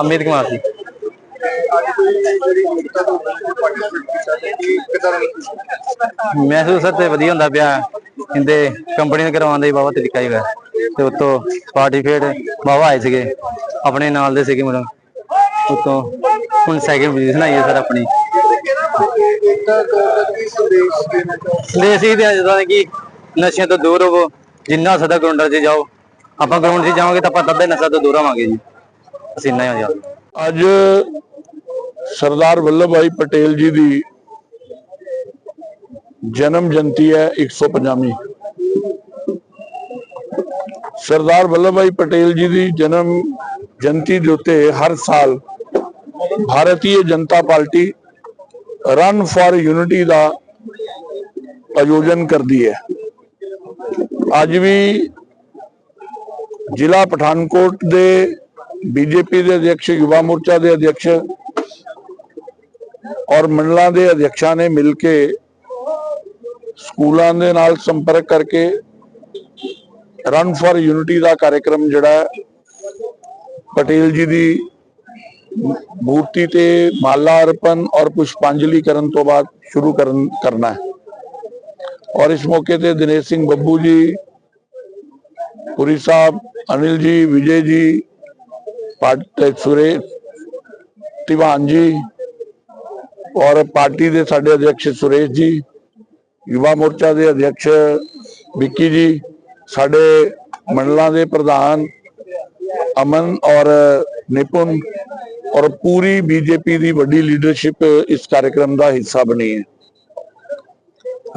ਅਮਿਤ ਕੁਮਾਰ ਸੀ ਅੱਜ ਕੋਈ ਤੇ ਮਹਿਸੂਸ ਤੇ ਵਧੀਆ ਹੁੰਦਾ ਪਿਆ। ਕਹਿੰਦੇ ਕੰਪਨੀ ਨੇ ਕਰਵਾਉਣ ਹੀ ਬਾਬਾ ਤਰੀਕਾ ਹੀ ਹੋਇਆ। ਤੇ ਉਤੋਂ ਪਾਰਟੀਫੇਟ ਬਾਬਾ ਆਏ ਸੀਗੇ। ਆਪਣੇ ਨਾਲ ਦੇ ਸੀਗੇ ਮੈਨੂੰ ਉਤੋਂ ਹੁਣ ਸੈਕਿੰਡ ਪੋਜੀਸ਼ਨ ਆਈ ਹੈ ਸਰ ਆਪਣੀ। ਏਕਤਾ ਦੇ ਜਦੋਂ ਕਿ ਨਸ਼ਿਆਂ ਤੋਂ ਦੂਰ ਹੋਵੋ ਜਿੰਨਾ ਸਦਾ ਗਰਾਊਂਡਾਂ 'ਚ ਜਾਓ। ਆਪਾਂ ਗਰਾਊਂਡ 'ਚ ਜਾਵਾਂਗੇ ਤਾਂ ਆਪਾਂ ਤੱਦੇ ਨਸ਼ਾ ਤੋਂ ਦੂਰ ਆਵਾਂਗੇ ਜੀ। ਅਸੀਂ ਹੀ ਹੋ ਜਾ ਅੱਜ ਸਰਦਾਰ ਵੱਲਭ ਭਾਈ ਪਟੇਲ ਜੀ ਦੀ ਜਨਮ ਜਯੰਤੀ ਹੈ 150ਵੀਂ ਸਰਦਾਰ ਵੱਲਭ ਭਾਈ ਪਟੇਲ ਜੀ ਦੀ ਜਨਮ ਜਯੰਤੀ ਦੇ ਉੱਤੇ ਹਰ ਸਾਲ Bharatiya Janata party run for unity ਦਾ ਆਯੋਜਨ ਕਰਦੀ ਹੈ। ਅੱਜ ਵੀ ਜ਼ਿਲ੍ਹਾ ਪਠਾਨਕੋਟ ਦੇ ਬੀਜੇਪੀ ਦੇ ਅਧਿਕਸ਼ ਯੁਵਾ ਮੋਰਚਾ ਦੇ ਅਧਿਕਸ਼ ਔਰ ਮੰਡਲਾਂ ਦੇ ਅਧਿਕਸ਼ਾਂ ਨੇ ਮਿਲ ਕੇ ਸਕੂਲਾਂ ਦੇ ਨਾਲ ਸੰਪਰਕ ਕਰਕੇ ਰਨ ਫਾਰ ਯੂਨਿਟੀ ਦਾ ਕਾਰਜਕ੍ਰਮ ਜਿਹੜਾ ਪਟੇਲ ਜੀ ਦੀ ਮੂਰਤੀ ਤੇ ਮਾਲਾ ਅਰਪਣ ਔਰ ਪੁਸ਼ਪਾਂਜਲੀ ਕਰਨ ਤੋਂ ਬਾਅਦ ਸ਼ੁਰੂ ਕਰਨ, ਕਰਨਾ ਹੈ। ਔਰ ਇਸ ਮੌਕੇ ਤੇ ਦਿਨੇਸ਼ ਸਿੰਘ ਬੱਬੂ ਜੀ, ਪੁਰੀ ਸਾਹਿਬ, ਅਨਿਲ ਜੀ, ਵਿਜੇ ਜੀ ਪਾਟ ਸੁਰੇ ਤਿਵਾਨ ਜੀ ਔਰ ਪਾਰਟੀ ਦੇ ਸਾਡੇ ਅਧਿਕਸ਼ ਸੁਰੇਸ਼ ਜੀ, ਯੁਵਾ ਮੋਰਚਾ ਦੇ ਅਧਿਕਸ਼ ਵਿੱਕੀ ਜੀ, ਸਾਡੇ ਮੰਡਲਾਂ ਦੇ ਪ੍ਰਧਾਨ ਅਮਨ ਔਰ ਨਿਪੁਨ ਔਰ ਪੂਰੀ ਬੀਜੇਪੀ ਦੀ ਵੱਡੀ ਲੀਡਰਸ਼ਿਪ ਇਸ ਕਾਰਜਕ੍ਰਮ ਦਾ ਹਿੱਸਾ ਬਣੀ ਹੈ।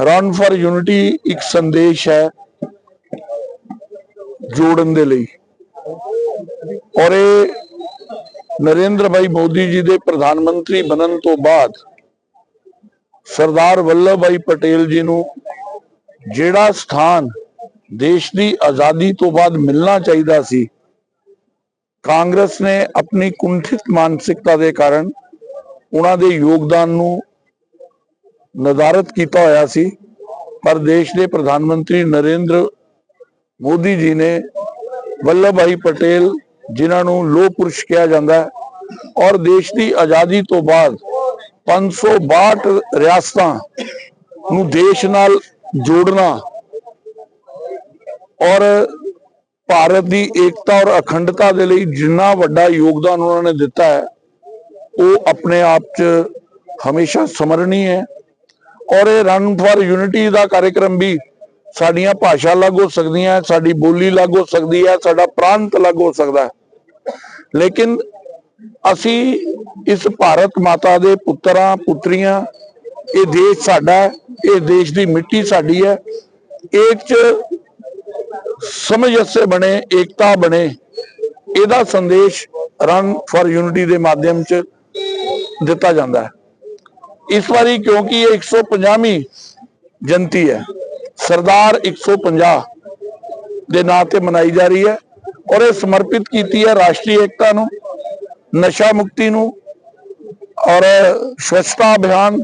ਰਨ ਫਾਰ ਯੂਨਿਟੀ ਇੱਕ ਸੰਦੇਸ਼ ਹੈ ਜੋੜਨ ਦੇ ਲਈ। ਔਰ ਇਹ ਨਰਿੰਦਰ ਭਾਈ ਮੋਦੀ ਜੀ ਦੇ ਪ੍ਰਧਾਨ ਮੰਤਰੀ ਬਣਨ ਤੋਂ ਬਾਅਦ ਸਰਦਾਰ ਵੱਲਭ ਭਾਈ ਪਟੇਲ ਜੀ ਨੂੰ ਜਿਹੜਾ ਸਥਾਨ ਦੇਸ਼ ਦੀ ਆਜ਼ਾਦੀ ਤੋਂ ਬਾਅਦ ਮਿਲਣਾ ਚਾਹੀਦਾ ਸੀ, ਕਾਂਗਰਸ ਨੇ ਆਪਣੀ ਕੁੰਠਿਤ ਮਾਨਸਿਕਤਾ ਦੇ ਕਾਰਨ ਉਹਨਾਂ ਦੇ ਯੋਗਦਾਨ ਨੂੰ ਨਜ਼ਾਰਤ ਕੀਤਾ ਹੋਇਆ ਸੀ, ਪਰ ਦੇਸ਼ ਦੇ ਪ੍ਰਧਾਨ ਮੰਤਰੀ ਨਰਿੰਦਰ ਮੋਦੀ ਜੀ ਨੇ ਵੱਲਭ ਭਾਈ ਪਟੇਲ ਜਿਨ੍ਹਾਂ ਨੂੰ ਲੋਹ ਪੁਰਸ਼ ਕਿਹਾ ਜਾਂਦਾ ਹੈ, ਔਰ ਦੇਸ਼ ਦੀ ਆਜ਼ਾਦੀ ਤੋਂ ਬਾਅਦ 562 ਰਿਆਸਤਾਂ ਨੂੰ ਦੇਸ਼ ਨਾਲ ਜੋੜਨਾ ਔਰ ਭਾਰਤ ਦੀ ਏਕਤਾ ਔਰ ਅਖੰਡਤਾ ਦੇ ਲਈ ਜਿੰਨਾ ਵੱਡਾ ਯੋਗਦਾਨ ਉਹਨਾਂ ਨੇ ਦਿੱਤਾ ਹੈ, ਉਹ ਆਪਣੇ ਆਪ 'ਚ ਹਮੇਸ਼ਾ ਸਮਰਨੀ ਹੈ। ਔਰ ਇਹ ਰਨ ਫਾਰ ਯੂਨਿਟੀ ਦਾ ਕਾਰਜਕ੍ਰਮ ਵੀ ਸਾਡੀਆਂ ਭਾਸ਼ਾ ਅਲੱਗ ਹੋ ਸਕਦੀਆਂ, ਸਾਡੀ ਬੋਲੀ ਅਲੱਗ ਹੋ ਸਕਦੀ ਹੈ, ਸਾਡਾ ਪ੍ਰਾਂਤ ਅਲੱਗ ਹੋ ਸਕਦਾ ਹੈ। ਲੇਕਿਨ ਅਸੀਂ ਇਸ ਭਾਰਤ ਮਾਤਾ ਦੇ ਪੁੱਤਰਾਂ, ਪੁੱਤਰੀਆਂ, ਇਹ ਦੇਸ਼ ਸਾਡਾ ਹੈ, ਇਹ ਦੇਸ਼ ਦੀ ਮਿੱਟੀ ਸਾਡੀ ਹੈ ਇੱਕ ਚ ਸਮਝ ਅਸੇ ਬਣੇ, ਏਕਤਾ ਬਣੇ, ਇਹਦਾ ਸੰਦੇਸ਼ ਰਨ ਫਾਰ ਯੂਨਿਟੀ ਦੇ ਮਾਧਿਅਮ ਚ ਦਿੱਤਾ ਜਾਂਦਾ ਹੈ। ਇਸ ਵਾਰੀ ਕਿਉਂਕਿ ਇਹ 150ਵੀਂ ਜਨਤੀ ਹੈ ਸਰਦਾਰ 150 ਦੇ ਨਾਂ ਤੇ ਮਨਾਈ ਜਾ ਰਹੀ ਹੈ ਔਰ ਇਹ ਸਮਰਪਿਤ ਕੀਤੀ ਹੈ ਰਾਸ਼ਟਰੀ ਏਕਤਾ ਨੂੰ, ਨਸ਼ਾ ਮੁਕਤੀ ਨੂੰ ਔਰ ਸਵੱਛਤਾ ਅਭਿਆਨ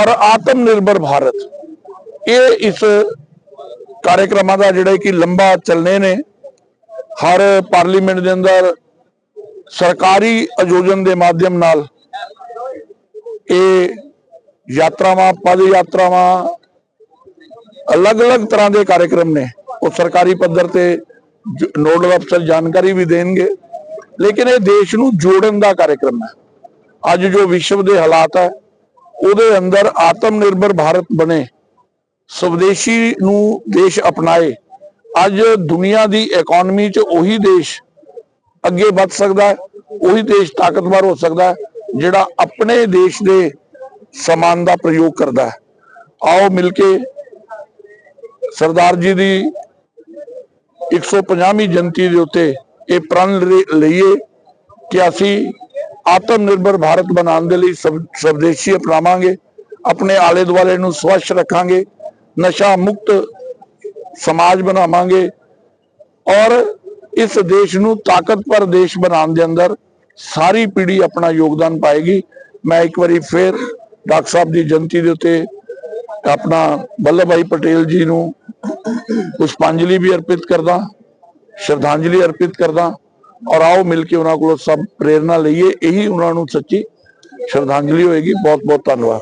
ਔਰ ਆਤਮ ਨਿਰਭਰ ਭਾਰਤ। ਇਹ ਇਸ ਕਾਰਜਕ੍ਰਮਾਂ ਦਾ ਜਿਹੜਾ ਕਿ ਲੰਬਾ ਚੱਲਨੇ ਨੇ। ਹਰ ਪਾਰਲੀਮੈਂਟ ਦੇ ਅੰਦਰ ਸਰਕਾਰੀ ਆਯੋਜਨ ਦੇ ਮਾਧਿਅਮ ਨਾਲ ਇਹ ਯਾਤਰਾਵਾਂ, ਪਦ ਯਾਤਰਾਵਾਂ ਅਲੱਗ-ਅਲੱਗ ਤਰ੍ਹਾਂ ਦੇ ਕਾਰਜਕ੍ਰਮ ਨੇ। ਉਹ ਸਰਕਾਰੀ ਪੱਧਰ ਤੇ ਨੋਡਲ ਅਫਸਰ ਜਾਣਕਾਰੀ ਵੀ ਦੇਣਗੇ। ਲੇਕਿਨ ਇਹ ਦੇਸ਼ ਨੂੰ ਜੋੜਨ ਦਾ ਕਾਰਜਕ੍ਰਮ ਹੈ। ਅੱਜ ਜੋ ਵਿਸ਼ਵ ਦੇ ਹਾਲਾਤ ਹੈ, ਉਹਦੇ ਅੰਦਰ ਆਤਮ ਨਿਰਭਰ ਭਾਰਤ ਬਣੇ। ਸਵਦੇਸ਼ੀ ਨੂੰ ਦੇਸ਼ ਅਪਣਾਏ। ਅੱਜ ਦੁਨੀਆ ਦੀ ਇਕਨੋਮੀ 'ਚ ਉਹੀ ਦੇਸ਼ ਅੱਗੇ ਵੱਧ ਸਕਦਾ ਹੈ, ਉਹੀ ਦੇਸ਼ ਤਾਕਤਵਰ ਹੋ ਸਕਦਾ ਹੈ, ਜਿਹੜਾ ਆਪਣੇ ਦੇਸ਼ ਦੇ ਸਮਾਨ ਦਾ ਪ੍ਰਯੋਗ ਕਰਦਾ ਹੈ। ਆਓ ਮਿਲ ਕੇ ਸਰਦਾਰ ਜੀ ਦੀ 150ਵੀਂ ਜਨਤੀ ਦੇ ਉੱਤੇ ਇਹ ਪ੍ਰਣ ਲਈਏ ਕਿ ਅਸੀਂ ਆਤਮ ਨਿਰਭਰ ਭਾਰਤ ਬਣਾਉਣ ਦੇ ਲਈ ਸਵ- ਸਵਦੇਸ਼ੀ ਅਪਣਾਵਾਂਗੇ, ਆਪਣੇ ਆਲੇ ਦੁਆਲੇ ਨੂੰ ਸਵੱਛ ਰੱਖਾਂਗੇ ਨਸ਼ਾ ਮੁਕਤ ਸਮਾਜ ਬਣਾਵਾਂਗੇ ਔਰ ਇਸ ਦੇਸ਼ ਨੂੰ ਤਾਕਤਵਰ ਦੇਸ਼ ਬਣਾਉਣ ਦੇ ਅੰਦਰ ਸਾਰੀ ਪੀੜ੍ਹੀ ਆਪਣਾ ਯੋਗਦਾਨ ਪਾਏਗੀ। ਮੈਂ ਇੱਕ ਵਾਰੀ ਫੇਰ ਡਾਕਟਰ ਸਾਹਿਬ ਦੀ ਜਨਤੀ ਦੇ ਉੱਤੇ ਆਪਣਾ ਵੱਲਭ ਭਾਈ ਪਟੇਲ ਜੀ ਨੂੰ ਪੁਸ਼ਪਾਂਜਲੀ ਵੀ ਅਰਪਿਤ ਕਰਦਾ, ਸ਼ਰਧਾਂਜਲੀ ਅਰਪਿਤ ਕਰਦਾ ਔਰ ਆਓ ਮਿਲ ਕੇ ਉਹਨਾਂ ਕੋਲੋਂ ਸਭ ਪ੍ਰੇਰਣਾ ਲਈਏ, ਇਹੀ ਉਹਨਾਂ ਨੂੰ ਸੱਚੀ ਸ਼ਰਧਾਂਜਲੀ ਹੋਏਗੀ। ਬਹੁਤ ਬਹੁਤ ਧੰਨਵਾਦ।